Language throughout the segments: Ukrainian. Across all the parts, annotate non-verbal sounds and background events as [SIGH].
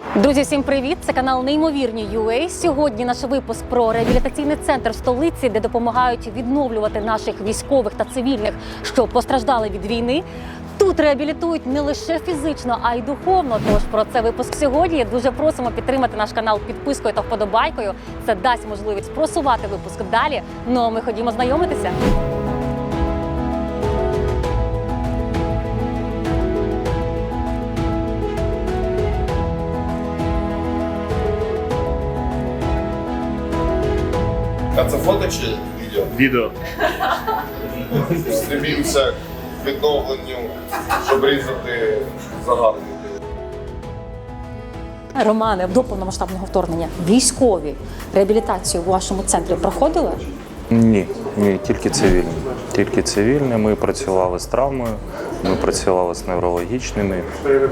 Друзі, всім привіт! Це канал Неймовірні UA. Сьогодні наш випуск про реабілітаційний центр в столиці, де допомагають відновлювати наших військових та цивільних, що постраждали від війни. Тут реабілітують не лише фізично, а й духовно. Тож про це випуск сьогодні. Дуже просимо підтримати наш канал підпискою та вподобайкою. Це дасть можливість просувати випуск далі. Ну а ми ходімо знайомитися. А це фото чи відео? Відео. Стремімося к відновленню, щоб різати загарбників. Романе, до повномасштабного вторгнення військові реабілітацію в вашому центрі проходили? Ні, ні, тільки цивільні. Тільки цивільні. Ми працювали з травмою, ми працювали з неврологічними,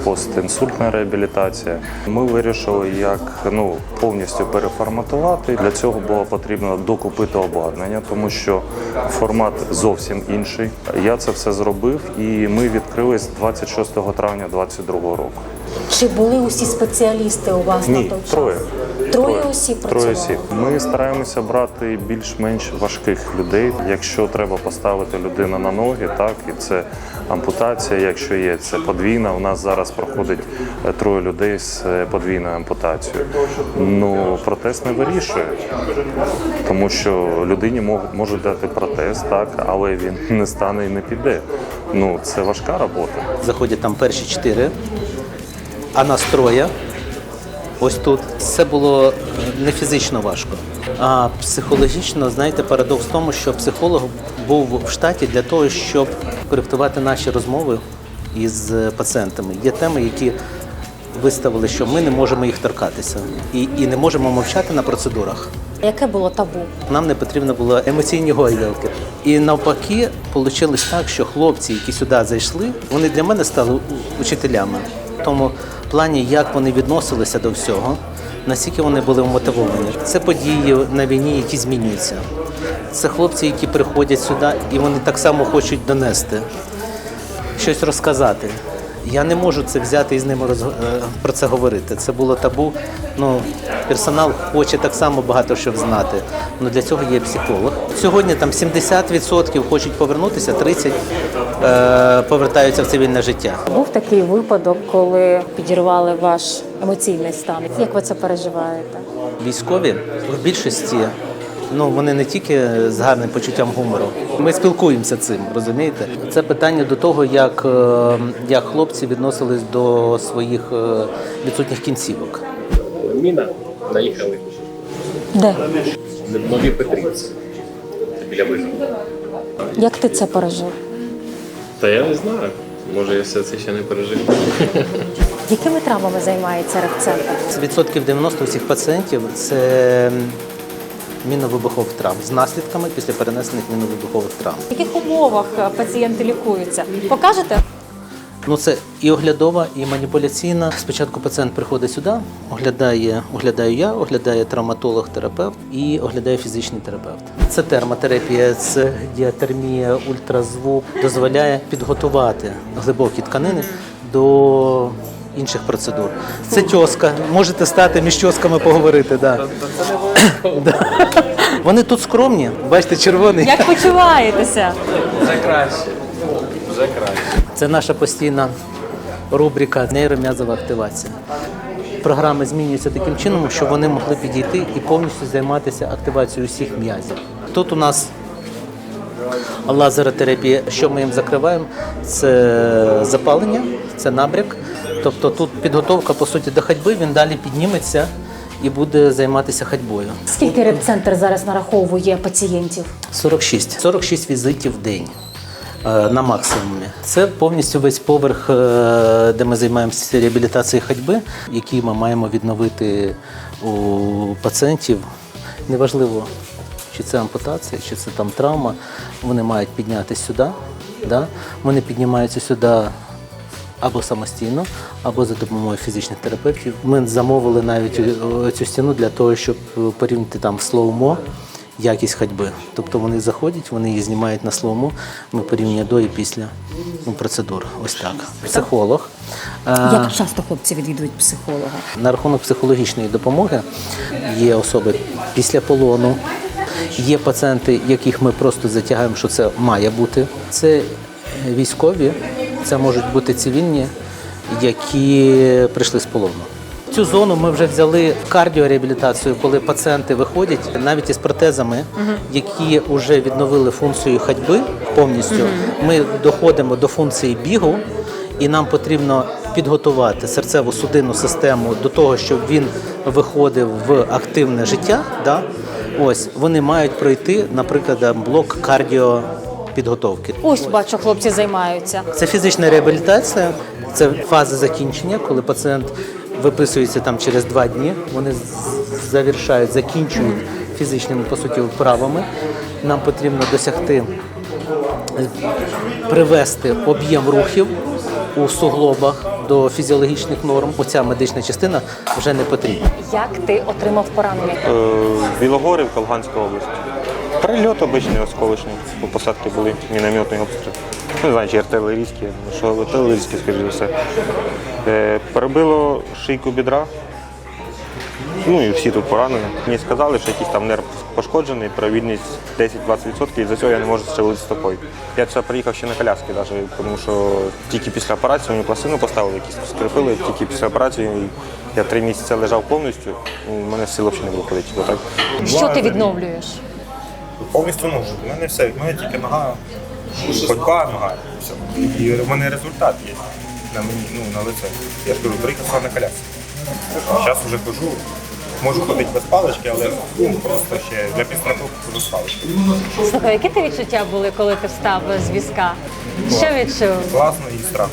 постінсультна реабілітація. Ми вирішили, як ну повністю переформатувати. Для цього було потрібно докупити обладнання, тому що формат зовсім інший. Я це все зробив, і ми відкрились 26 травня 2022 року. Чи були усі спеціалісти у вас на Ні, той час? троє. Троє осіб Троє осіб. Ми стараємося брати більш-менш важких людей. Якщо треба поставити людину на ноги, так і це ампутація. Якщо є це подвійна, у нас зараз проходить е, троє людей з е, подвійною ампутацією. Ну протез не вирішує, тому що людині можуть дати протез, так, але він не стане і не піде. Ну це важка робота. Заходять там перші чотири, а нас троє. Ось тут. Це було е, не фізично важко. А психологічно, знаєте, парадокс в тому, що психолог був в штаті для того, щоб коректувати наші розмови із пацієнтами. Є теми, які виставили, що ми не можемо їх торкатися і, і не можемо мовчати на процедурах. Яке було табу? Нам не потрібно було емоційні гойдалки. І навпаки, вийшло так, що хлопці, які сюди зайшли, вони для мене стали учителями. В тому плані, як вони відносилися до всього, наскільки вони були вмотивовані. Це події на війні, які змінюються. Це хлопці, які приходять сюди, і вони так само хочуть донести, щось розказати. Я не можу це взяти і з ними роз... е, про це говорити. Це було табу. Ну, персонал хоче так само багато що знати. Ну для цього є психолог. Сьогодні там 70% хочуть повернутися, 30% е, повертаються в цивільне життя. Був такий випадок, коли підірвали ваш емоційний стан. Як ви це переживаєте? Військові в більшості. Ну, вони не тільки з гарним почуттям гумору. Ми спілкуємося цим, розумієте? Це питання до того, як, е, як хлопці відносились до своїх е, відсутніх кінцівок. Міна наїхали Де? Нові Петрівці. Біля виходу. Як ти це пережив? Та я не знаю. Може, я все це ще не пережив. Якими травмами займається репцентр? Відсотків 90 усіх пацієнтів це мінно-вибухових травм з наслідками після перенесених мінно-вибухових травм. В яких умовах е, пацієнти лікуються? Покажете? Ну це і оглядова, і маніпуляційна. Спочатку пацієнт приходить сюди, оглядає, оглядаю я, оглядає травматолог-терапевт і оглядає фізичний терапевт. Це термотерапія, це діатермія, ультразвук дозволяє підготувати глибокі тканини до інших процедур. Це тьоска. Можете стати між тьосками поговорити. Да. Вони тут скромні, бачите, червоний. Як почуваєтеся? Це наша постійна рубрика нейром'язова активація. Програми змінюються таким чином, щоб вони могли підійти і повністю займатися активацією усіх м'язів. Тут у нас лазеротерапія. Що ми їм закриваємо? Це запалення, це набряк. Тобто тут підготовка по суті до ходьби, він далі підніметься і буде займатися ходьбою. Скільки репцентр зараз нараховує пацієнтів? 46. 46 візитів в день. е, На максимумі. Це повністю весь поверх, е, де ми займаємося реабілітацією ходьби, який ми маємо відновити у пацієнтів. Неважливо, чи це ампутація, чи це там травма. Вони мають піднятися сюди. Да? Вони піднімаються сюди або самостійно, або за допомогою фізичних терапевтів. Ми замовили навіть е, цю стіну для того, щоб порівняти там слоумо якість ходьби. Тобто вони заходять, вони її знімають на слому. Ми порівнюємо до і після ну, процедур. Ось так. Психолог. Е, Як часто хлопці відвідують психолога? на рахунок психологічної допомоги є особи після полону, є пацієнти, яких ми просто затягаємо, що це має бути. Це військові, це можуть бути цивільні, які прийшли з полону. Цю зону ми вже взяли в кардіореабілітацію, коли пацієнти виходять навіть із протезами, які вже відновили функцію ходьби повністю. Ми доходимо до функції бігу, і нам потрібно підготувати серцево-судинну систему до того, щоб він виходив в активне життя. Да? Ось вони мають пройти, наприклад, блок кардіопідготовки. Ось бачу, хлопці займаються. Це фізична реабілітація, це фаза закінчення, коли пацієнт виписується там через два дні. Вони завершають, закінчують фізичними по суті вправами. Нам потрібно досягти е, привести об'єм рухів у суглобах до фізіологічних норм. Оця медична частина вже не потрібна. Як ти отримав поранення? Е, Білогорівка, Луганська область. Прильот обичний осколочний. У посадки були мінометний обстріл. Не знаю, чи артилерійські, ну, що артилерійські, скоріш за все. Е, Перебило шийку бідра. Ну і всі тут поранені. Мені сказали, що якийсь там нерв пошкоджений, провідність 10-20%, і за цього я не можу шевелити стопою. Я сюди приїхав ще на коляски, навіть, тому що тільки після операції мені пластину поставили, якісь скріпили, тільки після операції я три місяці лежав повністю, у мене сил взагалі не було ходити. Що ти відновлюєш? Повністю можу. У мене все. У мене тільки нога, ходьба, нога. і Все. І в мене результат є на мені, ну, на лице. Я ж кажу, приїхав на колясці. Зараз вже хожу. Можу ходити без палички, але ну, просто ще для підстраховки хожу з паличкою. Слухай, які ти відчуття були, коли ти встав з візка? Що відчув? Класно і страх.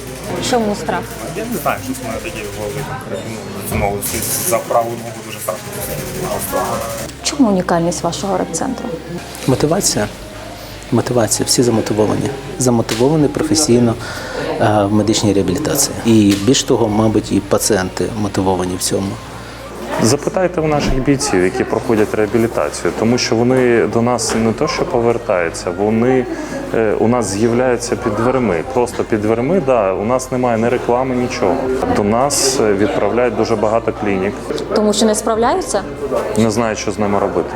Чому страх? Я не знаю, що в мене таке в голові конкретно. Ну, Знову за праву ногу. Чому унікальність вашого репцентру? Мотивація. Мотивація, всі замотивовані. Замотивовані професійно е, в медичній реабілітації. І більш того, мабуть, і пацієнти мотивовані в цьому. Запитайте у наших бійців, які проходять реабілітацію, тому що вони до нас не то, що повертаються, вони е, у нас з'являються під дверми. Просто під дверми, да, у нас немає ні реклами, нічого. До нас е, відправляють дуже багато клінік. Тому що не справляються? Не знають, що з ними робити.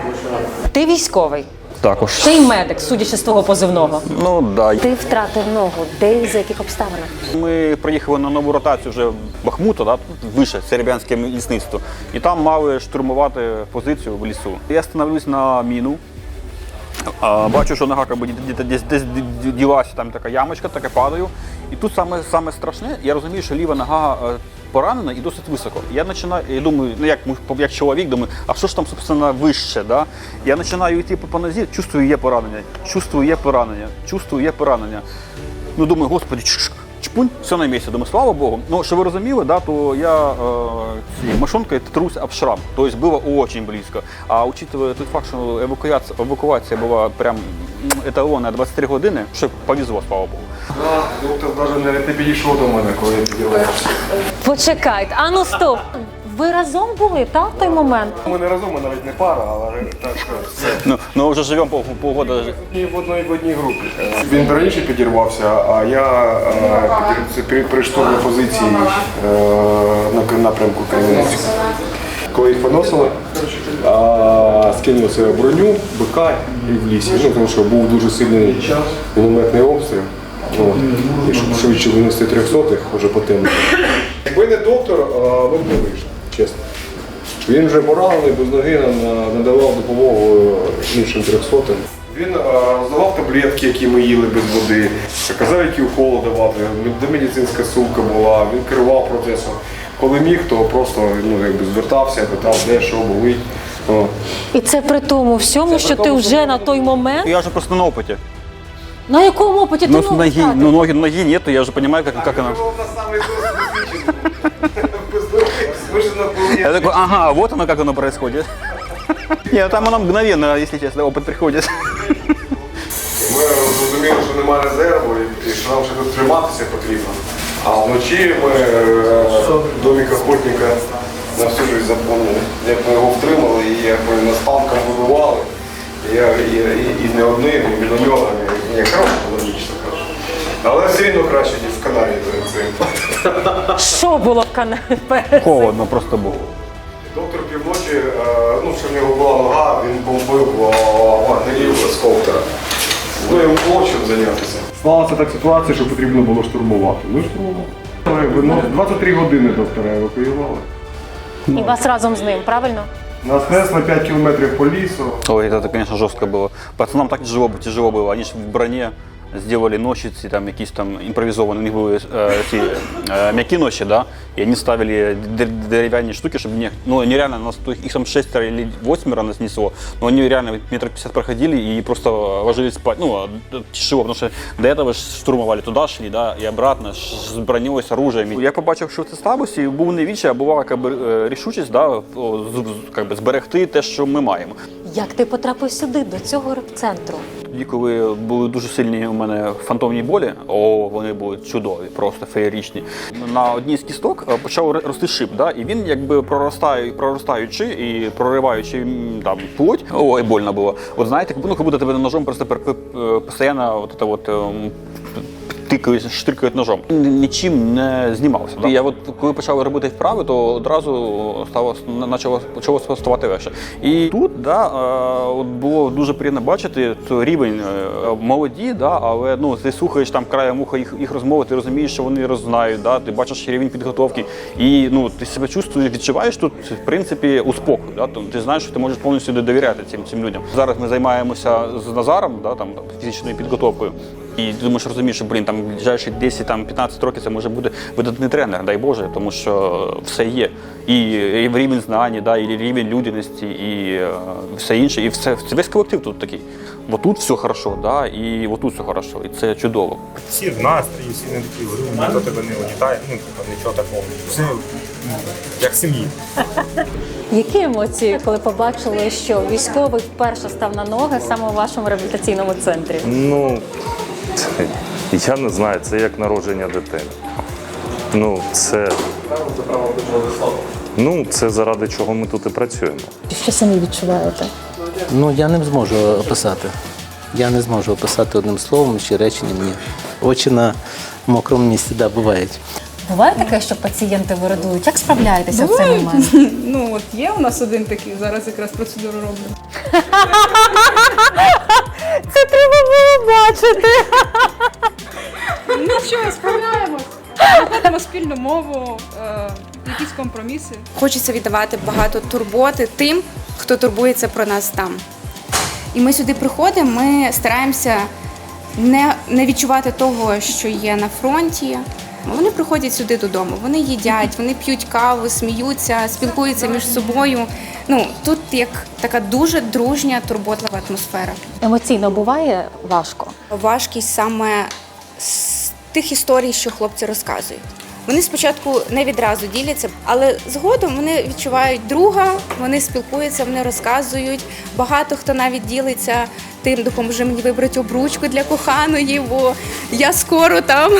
Ти військовий, Також. ти й медик, судячи з твого позивного. Ну да. Ти втратив ногу. Де і за яких обставинах? Ми приїхали на нову ротацію вже в Бахмута, да, тут вище, Серебрянське лісництво. І там мали штурмувати позицію в лісу. Я становлюсь на міну. Бачу, що нога десь, десь, ділася, там така ямочка, таке падаю. І тут саме, саме страшне, я розумію, що ліва нога е, поранена і досить високо. Я починаю, думаю, ну як, як чоловік, думаю, а що ж там, собственно, вище? Да? Я починаю йти по, нозі, чувствую, є поранення, чувствую, є поранення, чувствую, є поранення. Ну, думаю, господи, чпунь, все на місці. Думаю, слава Богу. Ну, що ви розуміли, да, то я е, цією трусь об шрам. Тобто було дуже близько. А учитывая той факт, що евакуація, евакуація була прям еталона еталонна 23 години, що повезло, слава Богу. Доктор навіть не підійшов до мене, коли я. Почекайте, а ну стоп. Ви разом були, так, в той момент? Ми не разом, ми навіть не пара, але так все. Ну, ну вже живемо полгода. І в одній в одній групі. Він раніше підірвався, а я е, підір- при, при штурмі позиції е, на напрямку Кремінецька. Коли їх поносили, скинули себе броню, бика і в лісі. Ну, тому що був дуже сильний мінометний обстріл. От. І щоб швидше винести трьохсотих, вже по темну. Якби не доктор, а, ви б не вийшли, чесно. Він вже поранений, без ноги надавав допомогу іншим трьохсотим. Він е, роздавав таблетки, які ми їли без води, казав, які уколи давати, де медицинська сумка була, він керував процесом. Коли міг, то просто ну, якби звертався, питав, де що болить. О. І це при тому всьому, що ти вже на той момент. Я вже просто на опиті. На якому опиті ти Ну, ноги, ну, ноги, ноги нету, я вже розумію, як, як вона. Я такой, ага, вот оно, как оно происходит. Нет, там оно мгновенно, если честно, опыт приходит. Ми зрозуміли, що немає резерву і що нам ще тут триматися потрібно. А вночі ми е, домик охотника на всю життя запомнили. Як ми його втримали і як ми нас танком вибивали. І я не одним, і мільйонами. Ні, хороше, логічно. Але все рівно краще, в Канаді перед цим. Що було в Канаді? Холодно просто було. Доктор півночі, е, ну, що в нього була нога, він бомбив вагнерів з коптера. Ну, йому було чим зайнятися. Сталася так ситуація, що потрібно було штурмувати. Ми штурмували. Ну, 23 години доктора евакуювали. І вас разом з ним, правильно? Нас несли 5 кілометрів по лісу. Ой, это, конечно, жестко было. Пацанам так тяжело, тяжело было. Они же в броне сделали ночиці, там якісь там імпровізовані, у них були е, ці е, м'які ночі, да? і вони ставили дерев'яні штуки, щоб не, ну нереально, нас тут их там шестеро или восьмеро нас несло, но они реально метров 50 проходили и просто ложились спать, ну, а, тяжело, потому что до этого ж штурмовали, туда шли, да, и обратно, з броней, з оружием. Я побачив, що це сталося, і був не вічі, а була как би, е, рішучість, да, з- з- как би, зберегти те, що ми маємо. Як ти потрапив сюди, до цього репцентру? Тоді, коли були дуже сильні мене фантомні болі, о, вони були чудові, просто феєрічні. На одній з кісток е, почав рости шип, да? і він якби проростає, проростаючи і прориваючи там плоть, ой, больно було. От знаєте, ну, як будто тебе ножом просто е, постійно от, от, ем, тикають, штрикають ножом. Нічим не знімався. Да? Я от коли почав робити вправи, то одразу стало почало, почало ставати легше. І тут да, е, от було дуже приємно бачити то рівень е, молоді, да, але ну ти слухаєш там краєм уха їх, їх розмови, ти розумієш, що вони роззнають, да, ти бачиш рівень підготовки, і ну ти себе чувствуєш, відчуваєш тут в принципі у спокою. Да? Ти знаєш, що ти можеш повністю довіряти цим цим людям. Зараз ми займаємося з Назаром, да, там фізичною підготовкою. І ти думаєш, розумієш, що блін, там ближайші 10-15 років це може бути видатний тренер, дай Боже, тому що все є. І рівень знань, да, і рівень людяності, і е, все інше, і все весь колектив тут такий. Отут все хорошо, да, і отут все хорошо, і це чудово. Всі в настрої, всі не такі гру, ніхто тебе не угнітає, ну, типу, нічого такого. Все ну, як в сім'ї. Які емоції, коли побачили, що військовий вперше став на ноги саме у вашому реабілітаційному центрі? Ну, я не знаю, це як народження дитини. Ну, це. Ну, це заради чого ми тут і працюємо. Що самі відчуваєте? Ну я не зможу описати. Я не зможу описати одним словом чи реченням. Ні. Очі на мокрому місці, да, бувають. Буває таке, що пацієнти вирадують. Як справляєтеся в цей момент? [LAUGHS] Ну от є у нас один такий, зараз якраз процедуру роблю. [LAUGHS] Бачити. Ну що, справляємось. Знаходимо спільну мову, е, якісь компроміси. Хочеться віддавати багато турботи тим, хто турбується про нас там. І ми сюди приходимо, ми стараємося не, не відчувати того, що є на фронті. Вони приходять сюди додому, вони їдять, вони п'ють каву, сміються, спілкуються між собою. Ну тут як така дуже дружня, турботлива атмосфера. Емоційно буває важко. Важкість саме з тих історій, що хлопці розказують. Вони спочатку не відразу діляться, але згодом вони відчувають друга, вони спілкуються, вони розказують. Багато хто навіть ділиться тим, допоможи мені вибрати обручку для коханої, бо я скоро там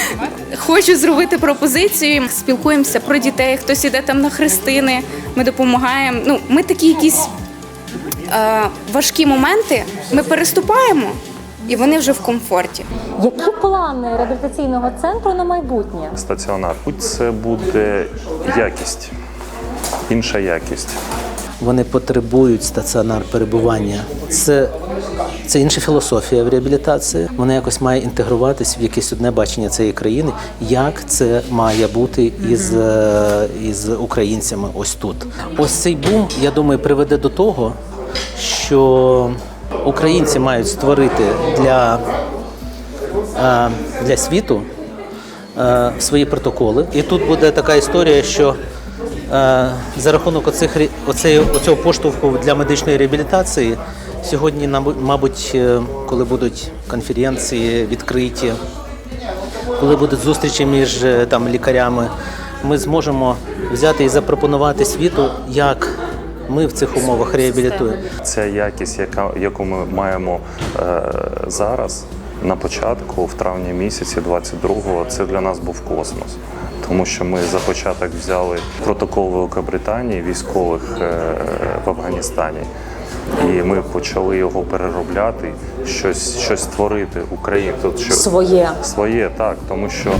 [LAUGHS] хочу зробити пропозицію. Спілкуємося про дітей, хтось іде там на хрестини. Ми допомагаємо. Ну, ми такі якісь е, важкі моменти ми переступаємо, і вони вже в комфорті. Які плани реабілітаційного центру на майбутнє? Стаціонар. Будь це буде якість, інша якість. Вони потребують стаціонар перебування. Це, це інша філософія в реабілітації. Вона якось має інтегруватись в якесь одне бачення цієї країни, як це має бути із, е, із українцями ось тут. Ось цей бум, я думаю, приведе до того, що українці мають створити для, е, для світу е, свої протоколи. І тут буде така історія, що е, за рахунок оцих, оцього поштовху для медичної реабілітації сьогодні, мабуть, коли будуть конференції відкриті, коли будуть зустрічі між там, лікарями, ми зможемо взяти і запропонувати світу, як ми в цих умовах реабілітуємо. Ця якість, яка, яку ми маємо е, зараз, на початку, в травні місяці 22-го, це для нас був космос. Тому що ми за початок взяли протокол Великобританії військових е, в Афганістані. І ми почали його переробляти, щось, щось створити Україну. Тут що Своє. своє, так, тому що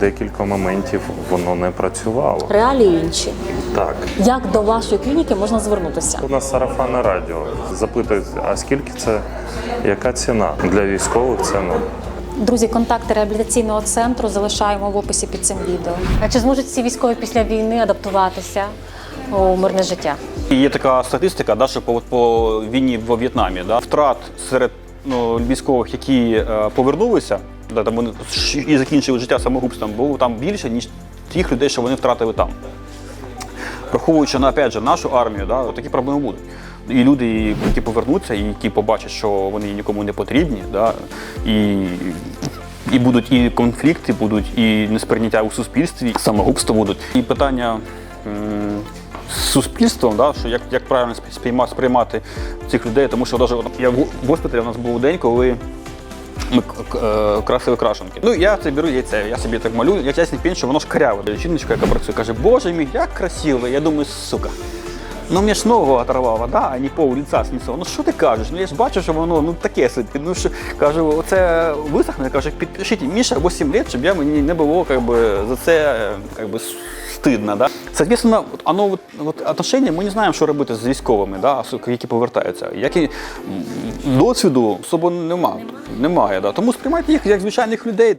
декілька моментів воно не працювало. Реалії інші. Так. Як до вашої клініки можна звернутися? У нас сарафанне радіо. Запитують, а скільки це, яка ціна? Для військових це ну. Друзі, контакти реабілітаційного центру залишаємо в описі під цим відео. А чи зможуть ці військові після війни адаптуватися у мирне життя? І є така статистика, да, що по, по війні во В'єтнамі да, втрат серед ну, військових, які е, повернулися, да, там вони і закінчили життя самогубством, було там більше, ніж тих людей, що вони втратили там. Враховуючи на опять же, нашу армію, да, такі проблеми будуть. І люди, які повернуться, і які побачать, що вони нікому не потрібні, да, і, і будуть і конфлікти, будуть, і несприйняття у суспільстві, і самогубство будуть. І питання з суспільством, да, що як, як правильно сприймати цих людей, тому що навіть я в госпіталі у нас був день, коли красили крашенки. Ну я це беру яйце, я собі так малюю, я чесно пінь, що воно ж каряве. Жіночка, яка працює, каже, боже мій, як красиво. Я думаю, сука. Ну мені ж ногу оторвало, да, а не пол лица снесло. Ну що ти кажеш? Ну я ж бачу, що воно ну таке собі. Ну що кажу, оце висохне, каже, підпишіть Міша 8 лет, щоб я мені не було как би, за це е, как би, стидно. Да? Соответственно, от, оно, вот, вот отношення, ми не знаємо, що робити з військовими, да, які повертаються. Як і досвіду особо нема, немає. Да? Тому сприймайте їх як звичайних людей.